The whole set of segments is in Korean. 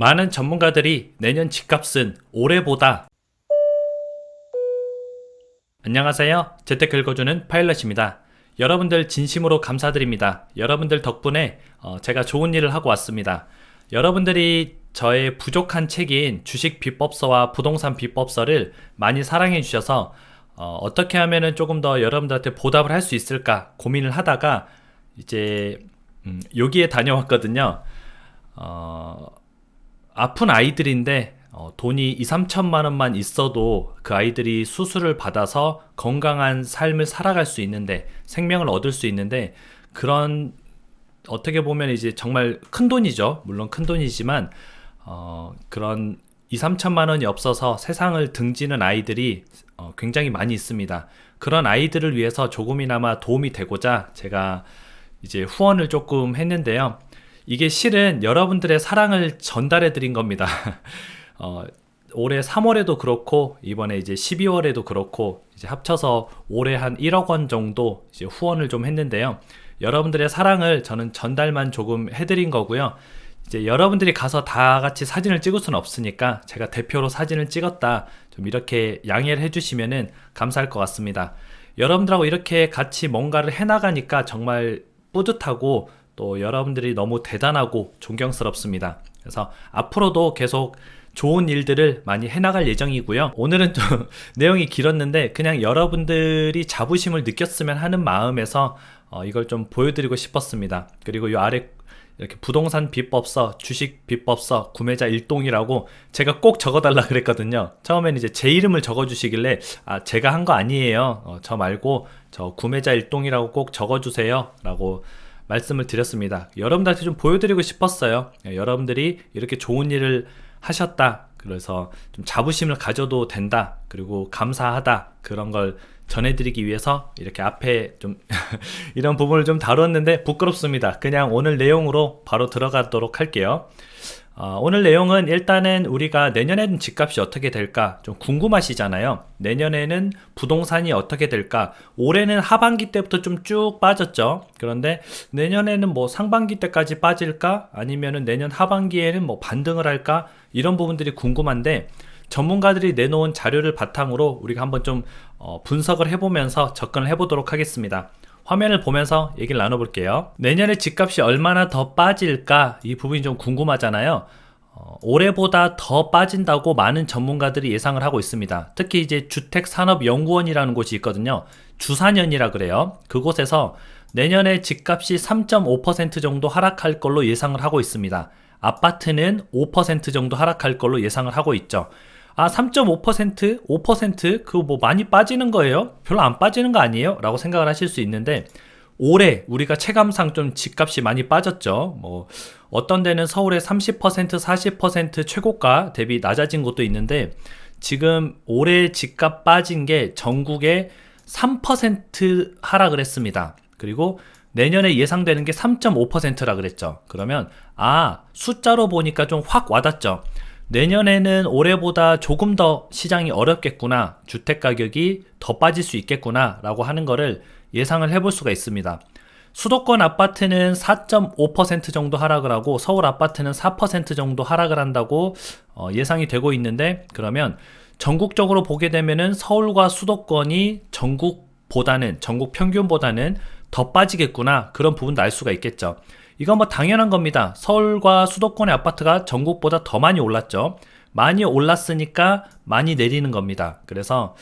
많은 전문가들이 내년 집값은 올해보다 안녕하세요. 재테크 읽어주는 파일럿입니다. 여러분들 진심으로 감사드립니다. 여러분들 덕분에 어, 제가 좋은 일을 하고 왔습니다. 여러분들이 저의 부족한 책인 주식 비법서와 부동산 비법서를 많이 사랑해 주셔서 어, 떻게 하면은 조금 더 여러분들한테 보답을 할 수 있을까 고민을 하다가 이제 음, 여기에 다녀왔거든요. 어, 아픈 아이들인데 어, 돈이 2, 3천만 원만 있어도 그 아이들이 수술을 받아서 건강한 삶을 살아갈 수 있는데 생명을 얻을 수 있는데 그런 어떻게 보면 이제 정말 큰 돈이죠. 물론 큰 돈이지만 어, 그런 2, 3천만 원이 없어서 세상을 등지는 아이들이 어, 굉장히 많이 있습니다. 그런 아이들을 위해서 조금이나마 도움이 되고자 제가 이제 후원을 조금 했는데요. 이게 실은 여러분들의 사랑을 전달해 드린 겁니다. 어, 올해 3월에도 그렇고 이번에 이제 12월에도 그렇고 이제 합쳐서 올해 한 1억 원 정도 이제 후원을 좀 했는데요. 여러분들의 사랑을 저는 전달만 조금 해드린 거고요. 이제 여러분들이 가서 다 같이 사진을 찍을 수는 없으니까 제가 대표로 사진을 찍었다 좀 이렇게 양해를 해주시면은 감사할 것 같습니다. 여러분들하고 이렇게 같이 뭔가를 해나가니까 정말 뿌듯하고 또 여러분들이 너무 대단하고 존경스럽습니다. 그래서 앞으로도 계속 좋은 일들을 많이 해나갈 예정이고요. 오늘은 좀 내용이 길었는데 그냥 여러분들이 자부심을 느꼈으면 하는 마음에서 어, 이걸 좀 보여드리고 싶었습니다. 그리고 이 아래 이렇게 부동산 비법서, 주식 비법서, 구매자 일동이라고 제가 꼭 적어달라 그랬거든요. 처음에는 이제 제 이름을 적어주시길래 아 제가 한 거 아니에요. 어, 저 말고 저 구매자 일동이라고 꼭 적어주세요라고 말씀을 드렸습니다. 여러분들한테 좀 보여드리고 싶었어요. 예, 여러분들이 이렇게 좋은 일을 하셨다. 그래서 좀 자부심을 가져도 된다. 그리고 감사하다. 그런 걸 전해드리기 위해서 이렇게 앞에 좀 이런 부분을 좀 다뤘는데 부끄럽습니다. 그냥 오늘 내용으로 바로 들어가도록 할게요. 어, 오늘 내용은 일단은 우리가 내년에는 집값이 어떻게 될까 좀 궁금하시잖아요. 내년에는 부동산이 어떻게 될까? 올해는 하반기 때부터 좀 쭉 빠졌죠. 그런데 내년에는 뭐 상반기 때까지 빠질까? 아니면은 내년 하반기에는 뭐 반등을 할까? 이런 부분들이 궁금한데 전문가들이 내놓은 자료를 바탕으로 우리가 한번 좀 어, 분석을 해보면서 접근을 해보도록 하겠습니다. 화면을 보면서 얘기를 나눠볼게요. 내년에 집값이 얼마나 더 빠질까 이 부분이 좀 궁금하잖아요. 어, 올해보다 더 빠진다고 많은 전문가들이 예상을 하고 있습니다. 특히 이제 주택산업연구원이라는 곳이 있거든요. 주사년이라 그래요. 그곳에서 내년에 집값이 3.5% 정도 하락할 걸로 예상을 하고 있습니다. 아파트는 5% 정도 하락할 걸로 예상을 하고 있죠. 아, 3.5%, 5% 그거 뭐 많이 빠지는 거예요? 별로 안 빠지는 거 아니에요? 라고 생각을 하실 수 있는데 올해 우리가 체감상 좀 집값이 많이 빠졌죠. 뭐 어떤 데는 서울의 30% 40% 최고가 대비 낮아진 곳도 있는데 지금 올해 집값 빠진 게 전국에 3% 하락을 했습니다. 그리고 내년에 예상되는 게 3.5%라 그랬죠. 그러면 아 숫자로 보니까 좀 확 와닿죠. 내년에는 올해보다 조금 더 시장이 어렵겠구나, 주택 가격이 더 빠질 수 있겠구나, 라고 하는 거를 예상을 해볼 수가 있습니다. 수도권 아파트는 4.5% 정도 하락을 하고 서울 아파트는 4% 정도 하락을 한다고 어, 예상이 되고 있는데 그러면 전국적으로 보게 되면은 서울과 수도권이 전국보다는 전국 평균보다는 더 빠지겠구나 그런 부분도 알 수가 있겠죠. 이건 뭐 당연한 겁니다. 서울과 수도권의 아파트가 전국보다 더 많이 올랐죠. 많이 올랐으니까 많이 내리는 겁니다. 그래서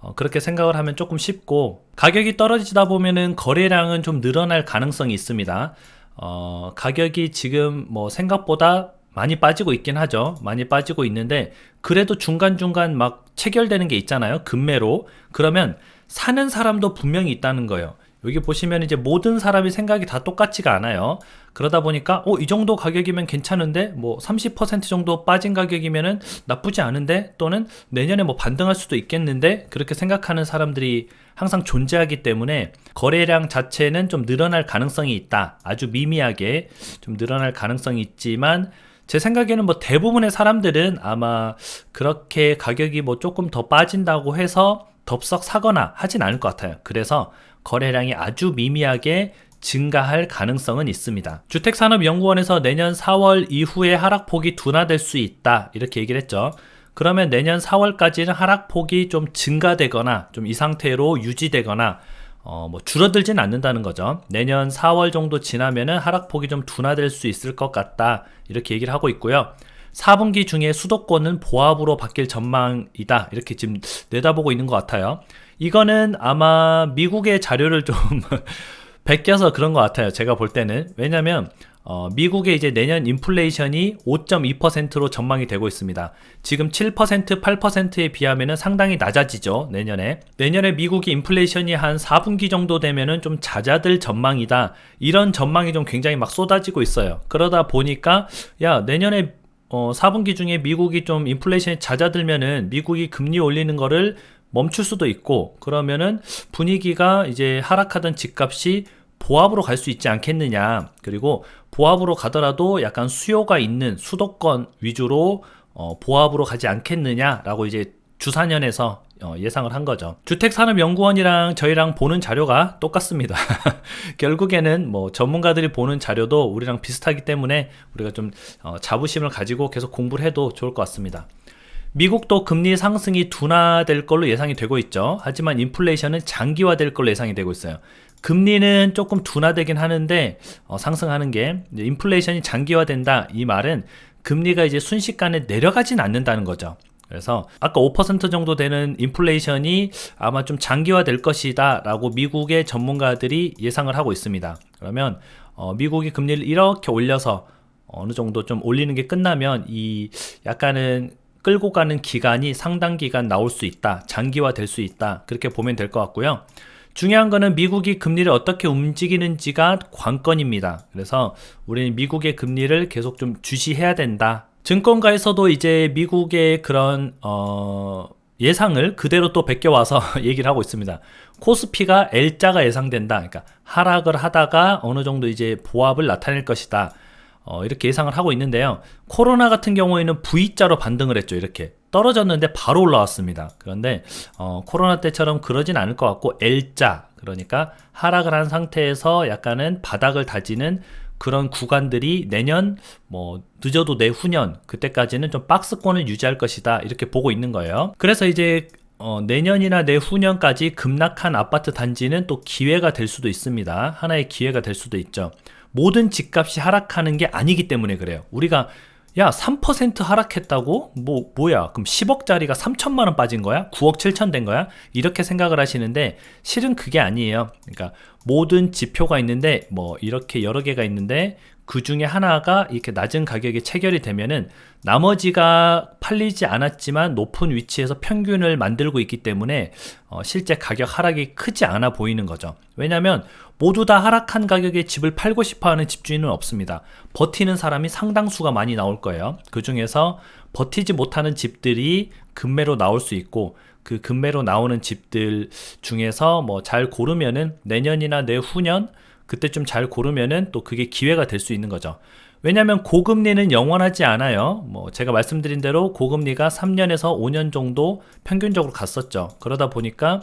어, 그렇게 생각을 하면 조금 쉽고 가격이 떨어지다 보면은 거래량은 좀 늘어날 가능성이 있습니다. 어, 가격이 지금 뭐 생각보다 많이 빠지고 있긴 하죠. 많이 빠지고 있는데 그래도 중간중간 막 체결되는 게 있잖아요. 금매로. 그러면 사는 사람도 분명히 있다는 거예요. 여기 보시면 이제 모든 사람이 생각이 다 똑같지가 않아요. 그러다 보니까 어, 이 정도 가격이면 괜찮은데 뭐 30% 정도 빠진 가격이면은 나쁘지 않은데 또는 내년에 뭐 반등할 수도 있겠는데 그렇게 생각하는 사람들이 항상 존재하기 때문에 거래량 자체는 좀 늘어날 가능성이 있다. 아주 미미하게 좀 늘어날 가능성이 있지만 제 생각에는 뭐 대부분의 사람들은 아마 그렇게 가격이 뭐 조금 더 빠진다고 해서 덥석 사거나 하진 않을 것 같아요. 그래서 거래량이 아주 미미하게 증가할 가능성은 있습니다. 주택산업연구원에서 내년 4월 이후에 하락폭이 둔화될 수 있다. 이렇게 얘기를 했죠. 그러면 내년 4월까지는 하락폭이 좀 증가되거나 좀 이 상태로 유지되거나 어, 뭐 줄어들진 않는다는 거죠. 내년 4월 정도 지나면은 하락폭이 좀 둔화될 수 있을 것 같다. 이렇게 얘기를 하고 있고요. 4분기 중에 수도권은 보합으로 바뀔 전망이다. 이렇게 지금 내다보고 있는 것 같아요. 이거는 아마 미국의 자료를 좀 베껴서 그런 것 같아요. 제가 볼 때는. 왜냐면, 어, 미국의 이제 내년 인플레이션이 5.2%로 전망이 되고 있습니다. 지금 7%, 8%에 비하면 상당히 낮아지죠, 내년에. 내년에 미국이 인플레이션이 한 4분기 정도 되면은 좀 잦아들 전망이다. 이런 전망이 좀 굉장히 막 쏟아지고 있어요. 그러다 보니까, 야, 내년에 어, 4분기 중에 미국이 좀 인플레이션이 잦아들면은 미국이 금리 올리는 거를 멈출 수도 있고 그러면은 분위기가 이제 하락하던 집값이 보합으로 갈 수 있지 않겠느냐. 그리고 보합으로 가더라도 약간 수요가 있는 수도권 위주로 어, 보합으로 가지 않겠느냐라고 이제 주사년에서 어, 예상을 한 거죠. 주택산업연구원이랑 저희랑 보는 자료가 똑같습니다. 결국에는 뭐 전문가들이 보는 자료도 우리랑 비슷하기 때문에 우리가 좀 어, 자부심을 가지고 계속 공부를 해도 좋을 것 같습니다. 미국도 금리 상승이 둔화될 걸로 예상이 되고 있죠. 하지만 인플레이션은 장기화될 걸로 예상이 되고 있어요. 금리는 조금 둔화되긴 하는데 어, 상승하는 게 인플레이션이 장기화된다 이 말은 금리가 이제 순식간에 내려가진 않는다는 거죠. 그래서 아까 5% 정도 되는 인플레이션이 아마 좀 장기화될 것이다 라고 미국의 전문가들이 예상을 하고 있습니다. 그러면 어, 미국이 금리를 이렇게 올려서 어느 정도 좀 올리는 게 끝나면 이 약간은 끌고 가는 기간이 상당 기간 나올 수 있다. 장기화 될 수 있다. 그렇게 보면 될 것 같고요. 중요한 거는 미국이 금리를 어떻게 움직이는지가 관건입니다. 그래서 우리는 미국의 금리를 계속 좀 주시해야 된다. 증권가에서도 이제 미국의 그런 어 예상을 그대로 또 베껴와서 얘기를 하고 있습니다. 코스피가 L자가 예상된다. 그러니까 하락을 하다가 어느 정도 이제 보합을 나타낼 것이다. 어, 이렇게 예상을 하고 있는데요. 코로나 같은 경우에는 V자로 반등을 했죠. 이렇게 떨어졌는데 바로 올라왔습니다. 그런데 어, 코로나 때처럼 그러진 않을 것 같고 L자 그러니까 하락을 한 상태에서 약간은 바닥을 다지는 그런 구간들이 내년 뭐 늦어도 내후년 그때까지는 좀 박스권을 유지할 것이다 이렇게 보고 있는 거예요. 그래서 이제 어, 내년이나 내후년까지 급락한 아파트 단지는 또 기회가 될 수도 있습니다. 하나의 기회가 될 수도 있죠. 모든 집값이 하락하는 게 아니기 때문에 그래요. 우리가 야, 3% 하락했다고? 뭐, 뭐야? 그럼 10억짜리가 3천만 원 빠진 거야? 9억 7천 된 거야? 이렇게 생각을 하시는데, 실은 그게 아니에요. 그러니까, 모든 지표가 있는데, 뭐, 이렇게 여러 개가 있는데, 그 중에 하나가 이렇게 낮은 가격에 체결이 되면은 나머지가 팔리지 않았지만 높은 위치에서 평균을 만들고 있기 때문에 어, 실제 가격 하락이 크지 않아 보이는 거죠. 왜냐하면 모두 다 하락한 가격에 집을 팔고 싶어 하는 집주인은 없습니다. 버티는 사람이 상당수가 많이 나올 거예요. 그 중에서 버티지 못하는 집들이 금매로 나올 수 있고 그 금매로 나오는 집들 중에서 뭐 잘 고르면은 내년이나 내후년 그때 좀 잘 고르면은 또 그게 기회가 될 수 있는 거죠. 왜냐하면 고금리는 영원하지 않아요. 뭐 제가 말씀드린 대로 고금리가 3년에서 5년 정도 평균적으로 갔었죠. 그러다 보니까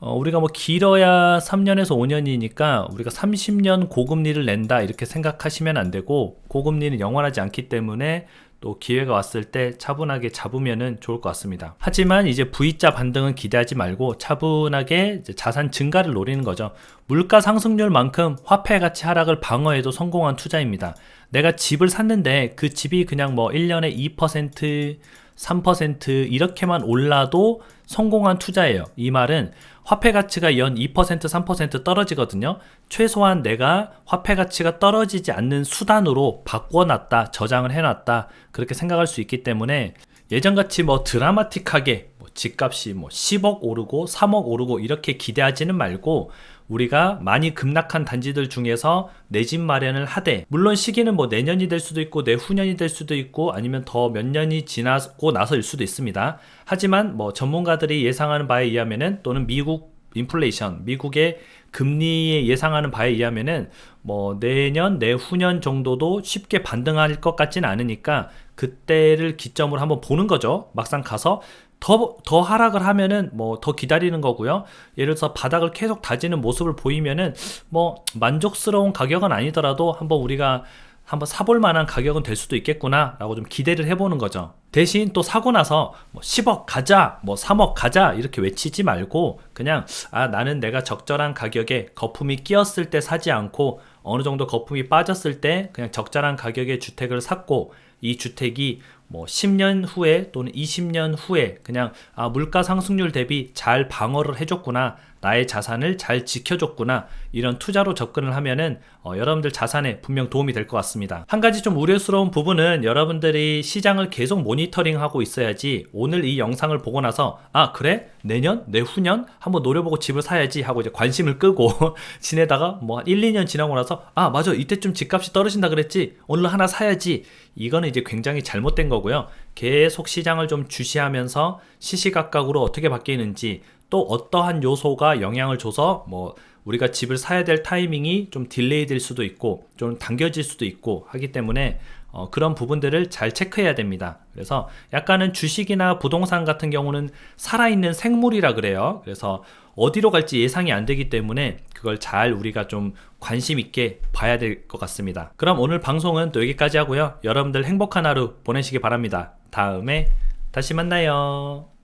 어, 우리가 뭐 길어야 3년에서 5년이니까 우리가 30년 고금리를 낸다 이렇게 생각하시면 안 되고 고금리는 영원하지 않기 때문에 또 기회가 왔을 때 차분하게 잡으면 좋을 것 같습니다. 하지만 이제 V자 반등은 기대하지 말고 차분하게 자산 증가를 노리는 거죠. 물가 상승률만큼 화폐 가치 하락을 방어해도 성공한 투자입니다. 내가 집을 샀는데 그 집이 그냥 뭐 1년에 2%, 3% 이렇게만 올라도 성공한 투자예요. 이 말은 화폐 가치가 연 2%, 3% 떨어지거든요. 최소한 내가 화폐 가치가 떨어지지 않는 수단으로 바꿔놨다, 저장을 해놨다, 그렇게 생각할 수 있기 때문에 예전같이 뭐 드라마틱하게 뭐 집값이 뭐 10억 오르고 3억 오르고 이렇게 기대하지는 말고 우리가 많이 급락한 단지들 중에서 내 집 마련을 하되 물론 시기는 뭐 내년이 될 수도 있고 내후년이 될 수도 있고 아니면 더 몇 년이 지나고 나서일 수도 있습니다. 하지만 뭐 전문가들이 예상하는 바에 의하면은 또는 미국 인플레이션, 미국의 금리에 예상하는 바에 의하면은 뭐 내년, 내후년 정도도 쉽게 반등할 것 같지는 않으니까 그때를 기점으로 한번 보는 거죠. 막상 가서 더, 더 하락을 하면은 뭐 더 기다리는 거고요. 예를 들어서 바닥을 계속 다지는 모습을 보이면은 뭐 만족스러운 가격은 아니더라도 한번 우리가 한번 사볼 만한 가격은 될 수도 있겠구나 라고 좀 기대를 해보는 거죠. 대신 또 사고 나서 뭐 10억 가자, 뭐 3억 가자 이렇게 외치지 말고 그냥 아 나는 내가 적절한 가격에 거품이 끼었을 때 사지 않고 어느 정도 거품이 빠졌을 때 그냥 적절한 가격의 주택을 샀고 이 주택이 뭐 10년 후에 또는 20년 후에 그냥 아 물가 상승률 대비 잘 방어를 해줬구나 나의 자산을 잘 지켜줬구나. 이런 투자로 접근을 하면은 어, 여러분들 자산에 분명 도움이 될 것 같습니다. 한 가지 좀 우려스러운 부분은 여러분들이 시장을 계속 모니터링하고 있어야지 오늘 이 영상을 보고 나서 아 그래? 내년? 내후년? 한번 노려보고 집을 사야지 하고 이제 관심을 끄고 지내다가 뭐 한 1, 2년 지나고 나서 아 맞아. 이때쯤 집값이 떨어진다 그랬지. 오늘 하나 사야지. 이거는 이제 굉장히 잘못된 거고요. 계속 시장을 좀 주시하면서 시시각각으로 어떻게 바뀌는지 또 어떠한 요소가 영향을 줘서 뭐 우리가 집을 사야 될 타이밍이 좀 딜레이 될 수도 있고 좀 당겨질 수도 있고 하기 때문에 어, 그런 부분들을 잘 체크해야 됩니다. 그래서 약간은 주식이나 부동산 같은 경우는 살아있는 생물이라 그래요. 그래서 어디로 갈지 예상이 안 되기 때문에 그걸 잘 우리가 좀 관심 있게 봐야 될 것 같습니다. 그럼 오늘 방송은 또 여기까지 하고요. 여러분들 행복한 하루 보내시기 바랍니다. 다음에 다시 만나요.